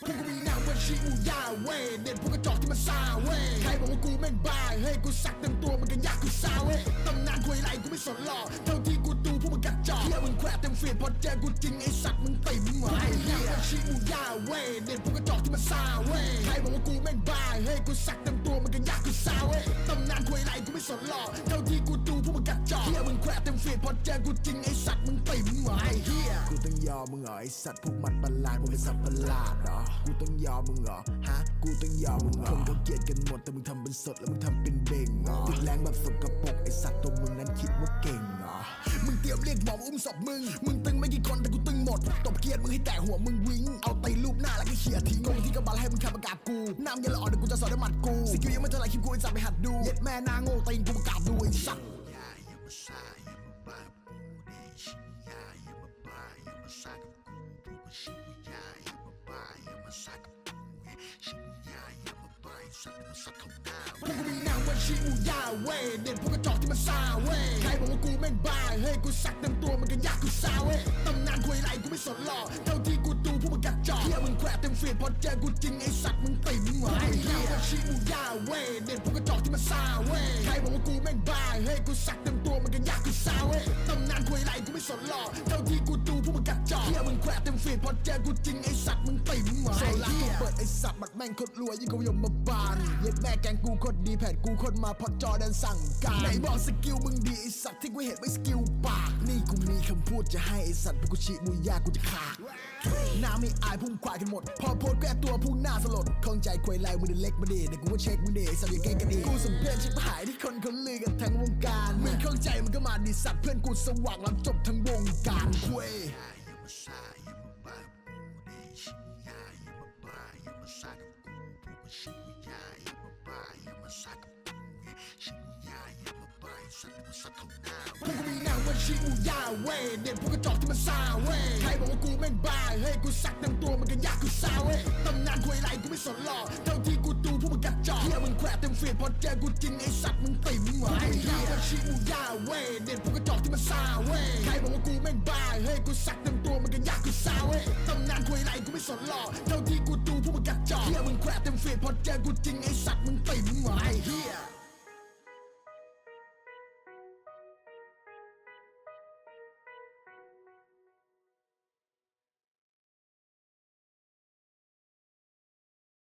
พวกกูมีนามว่าชิอูย่าเว้ยเด็ดพวกกระจอกที่มันซาเว้ยใครบอกว่ากูแม่งบ้าเฮ้ยกูสักเต็มตัวมันก็ยากกูซาเว้ยตำนานควยไรกูไม่สนหรอกเท่าที่กูดูพวกมันกระจอกเฮียมึงแขวะเต็มเฟียดพอเจอกูจริงไอสัตว์มึงติ่มเหรอไอ้เหี้ยว่าชิอูย่าเว้ยเด็ดพวกกระจอกที่มันซาเว้ยใครบอกว่ากูแม่งบ้าเฮ้ยกูสักเต็มตัวมันก็ยากกูซาเว้ยตำนานควยไรกูไม่สนหรอกเท่าที่กูดูพวกมันกระจอกเฮียมึงแขวะเต็มเฟียดพอเจอกูจริงไอสัตว์มึง องยอมมึงเหรอไอสัตว์พวกมันประหลาดพวกเป็นสัตว์ประหลาดเหรอกูต้องยอมมึงเหรอฮะกูต้องยอมมึงเหรอคนเขาเกลียดกันหมดแต่มึงทำเป็นสดแล้วมึงทำเป็นเบ่งเหรอติดแรงแบบสกปรกไอสัตว์ตัวมึงนั้นคิดว่าเก่งเหรอมึงเตรียมเรียกหมอมาอุ้มศพมึง มึงตึงไม่กี่คนแต่กูตึงหมดตบเกียร์มึงให้แตกหัวมึงวิงเอาตีลูกหน้าแล้วก็เขี่ยทิ้งกงที่กระบาลให้มึงขับประกาศกูน้ำเย็นละอ่อนเดี๋ยวกูจะสอนให้หมัดกูสกิลยังไม่เท่าไหร่คลิปกูไอสัตว์ไปหัดดูเย็ดแม่นางโง่ตีนกูประกาศดูไอ้สัตว์าอย่ามาซ่ากับกูชิอย่าอย่ามาใบสัตว์มันสัตว์เข้าหน้าพวกกูมีนามว่าชิอูยาเว้ยเด็ดพวกกระจอกที่มันซาเว้ยใครบอกว่ากูแม่งบ้าเฮ้ยกูสักเต็มตัวมันก็ยากกูซาเว้ยตำนานควยไรกูไม่สนหรอกเท่าที่กูดูพวกมันกระจอกเฮียมึงแขวะเต็มฟีดพอเจอกูจริงไอสัตว์มึงติ่มเหรอไอ้เหี้ยว่าชิอูยาเว้ยเด็ดพวกกระจอกที่มันซาเว้ยใครบอกว่ากูแม่งบ้าเฮ้ยกูสักเต็มตัวมันก็ยากกูซาเว้ยตำนานควยไรกูไม่สนหรอกเท่าที่กูดูพวกมันกระจอกเฮียมึงแขวะเต็มฟีดพอเจอกูจริงไอสัตว์มึงติ่ม เปิดไอสัตว์บัดแม่งโคตรรวยยิ่งกว่ายมมาบานเย็ดแม่แกงกูโคตรดีแผนกูโคตรมาพอจอแดนสั่งการไหนบอกสกิลมึงดีไอสัตว์ที่กูเห็นไม่สกิลปาก นี่กูมีคำพูดจะให้ไอสัตว์พวกกูชิมุยากูจะขาดหน้าไม่อายพุ่งควายกันหมด พอโพสแก้ตัวพุ่งหน้าสลดคล่องใจควยไล่มึงเดินเล็กมาดีเดี๋ยวกูว่าเช็คมึงดีสัตว์อย่าเก่งกันดีกูสมเพชชิบหายที่คนเขาลือกันทั้งวงการมึงเข้าใจมึงก็มาดีสัตว์เพื่อนกูสว่างรับจบทั้งวงการควย พวกมันชิอย่าอย่ามาบ้าอย่ามาซ่ากับกูชิอย่าอย่ามาบ้าไอ้สัตว์มันสัตว์เข้าหน้าพวกกูมีนามว่าชิอูยาเว้ยเด็ดพวกกระจอกที่มันซาเว้ยใครบอกว่ากูแม่งบ้าเฮ้ยกูสักเต็มตัวมันก็ยากกูซาเว้ยตำนานควยไรกูไม่สนหรอกเท่าที่กูดูพวกมันกระจอกเฮียมึงแขวะเต็มเฟีดพอเจอกูจริงไอสัตว์มึงติ่มเหรอไอ้เหี้ยว่าชิอูยาเว้ยเด็ดพวกกระจอกที่มันซาเว้ยใครบอกว่ากูแม่งบ้าเฮ้ยกูสักเต็มตัวมันก็ยากกูซาเว้ยตำนานควยไรกูไม่สนหรอกเท่าที่ จอกเฮียมึงแขวะเต็มเฟียดพอเจอกูจริงไอ